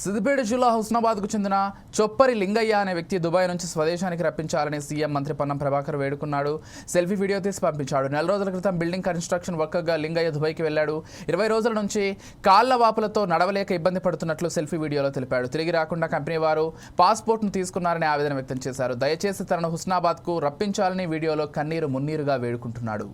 సిద్దిపేట జిల్లా హుస్నాబాద్కు చెందిన చొప్పరి లింగయ్య అనే వ్యక్తి దుబాయ్ నుంచి స్వదేశానికి రప్పించాలని సీఎం మంత్రి పొన్నం ప్రభాకర్ వేడుకున్నాడు. సెల్ఫీ వీడియో తీసి పంపించాడు. నెల రోజుల క్రితం బిల్డింగ్ కన్స్ట్రక్షన్ వర్కర్గా లింగయ్య దుబాయ్కి వెళ్ళాడు. ఇరవై రోజుల నుంచి కాళ్ళ వాపులతో నడవలేక ఇబ్బంది పడుతున్నట్లు సెల్ఫీ వీడియోలో తెలిపాడు. తిరిగి రాకుండా కంపెనీ వారు పాస్పోర్ట్ను తీసుకున్నారని ఆవేదన వ్యక్తం చేశారు. దయచేసి తనను హుస్నాబాద్కు రప్పించాలని వీడియోలో కన్నీరు మున్నీరుగా వేడుకుంటున్నాడు.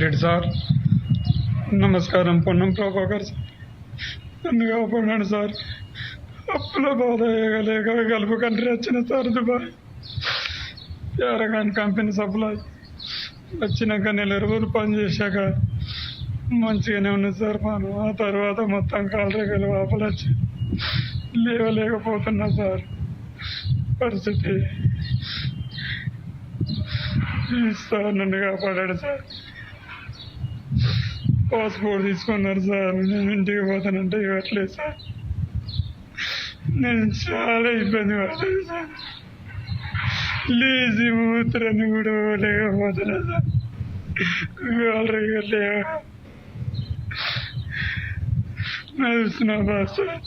రెడ్డి సార్. నమస్కారం పొన్నం ప్రభాకర్ సార్. నన్ను కాపాడాను సార్. అప్పుల బాధ లేక గల్ఫ్ కంట్రీ వచ్చిన సార్ దుబాయ్. యారగాన్ కంపెనీ సప్లై వచ్చినాక నెల రోజులు పని చేశాక మంచిగానే ఉన్నది సార్ మనం. ఆ తర్వాత మొత్తం కాలరేగలు వాపలు వచ్చి లేవలేకపోతున్నా సార్. పరిస్థితి సార్ నన్ను కాపాడాడు సార్. పాస్పోర్ట్ తీసుకున్నారు సార్. నేను ఇంటికి పోతానంటే ఇవ్వట్లేదు సార్. నేను చాలా ఇబ్బంది పడలేదు సార్. లేచి మూత్రని కూడా లేకపోతున్నా సార్. ఆల్రెడీ లేవ నడుస్తున్నా బాస్ సార్.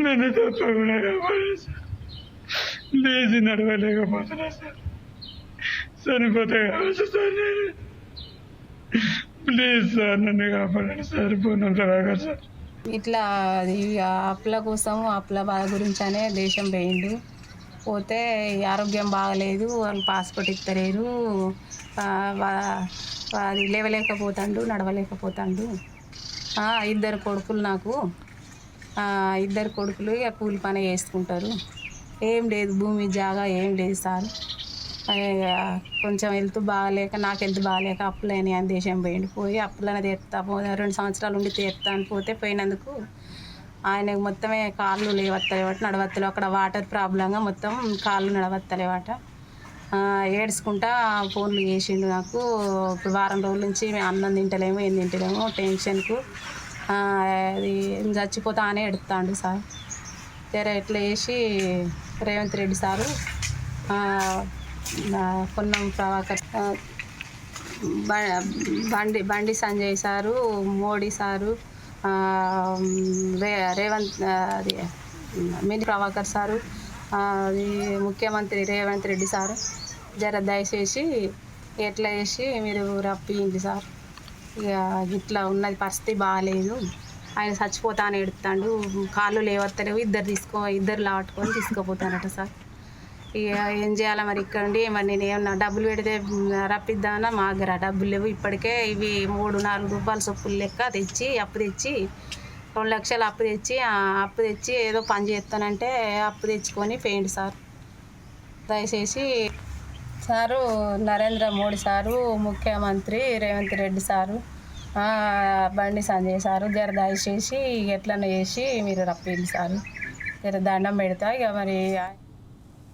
నన్ను తప్పకుండా కాపాడాడు సార్. లేచి నడవలేకపోతున్నా సార్. చనిపోతే కావచ్చు సార్ నేను. ప్లీజ్ సార్ నన్ను కాపాడండి సార్. పూర్ణంత రాగా సార్. ఇట్లా అది అప్పుల కోసం అప్పుల బాధ గురించనే దేశం పోయిండు పోతే ఆరోగ్యం బాగలేదు వాళ్ళు పాస్పోర్ట్ ఇస్తలేరు. అది లేవలేకపోతాడు నడవలేకపోతాండు. ఇద్దరు కొడుకులు నాకు. ఇద్దరు కొడుకులు ఇక కూలి పని చేసుకుంటారు. ఏం లేదు భూమి జాగా ఏం లేదు సార్. ఇక కొంచెం హెల్త్ బాగాలేక నాకు హెల్త్ బాగాలేక అప్పులని అని దేశం పోయిండు. పోయి అప్పులని తీర్తా పో రెండు సంవత్సరాలు ఉండి తీర్తా అని పోతే పోయినందుకు ఆయనకు మొత్తమే కాళ్ళు లేవత్తలేవాట నడవత్తలేవు అక్కడ వాటర్ ప్రాబ్లంగా మొత్తం కాళ్ళు నడవత్తలేవాట ఏడ్చుకుంటా ఫోన్లు చేసిండు నాకు. ఇప్పుడు వారం రోజుల నుంచి మేము అన్నం తింటలేము ఏం తింటలేము టెన్షన్కు. అది చచ్చిపోతా అనే ఎడుతాండు సార్. సరే ఎట్లా చేసి రేవంత్ రెడ్డి సారు ఆ, పొన్నం ప్రభాకర్ బ- బండి బండి సంజయ్ సారు మోడీ సారు రే రేవంత్ అది మిని ప్రభాకర్ సారు అది ముఖ్యమంత్రి రేవంత్ రెడ్డి సారు. జర దయచేసి ఎట్లా చేసి మీరు రప్పియండి సార్? ఇక ఇట్లా ఉన్నది పరిస్థితి బాగాలేదు ఆయన చచ్చిపోతా అని ఎడుతాడు. కాళ్ళు లేవత్తలేవు. ఇద్దరు తీసుకో ఇద్దరు లాట్టుకొని తీసుకుపోతానట సార్. ఇక ఏం చేయాలి మరి ఇక్కడ ఉండి? మరి నేను ఏమన్నా డబ్బులు పెడితే రప్పిద్దామన్నా మా దగ్గర డబ్బులు లేవు. ఇప్పటికే ఇవి మూడు నాలుగు రూపాయల సొప్పులు లెక్క తెచ్చి అప్పు తెచ్చి రెండు లక్షలు అప్పు తెచ్చి ఆ అప్పు తెచ్చి ఏదో పని చేస్తానంటే అప్పు తెచ్చుకొని పోయింది సార్. దయచేసి సారు నరేంద్ర మోడీ సారు ముఖ్యమంత్రి రేవంత్ రెడ్డి సారు బండి సంజయ్ సారు జర దయచేసి ఎట్లనే చేసి మీరు రప్పింది సారు జర దండం పెడతా ఇక మరి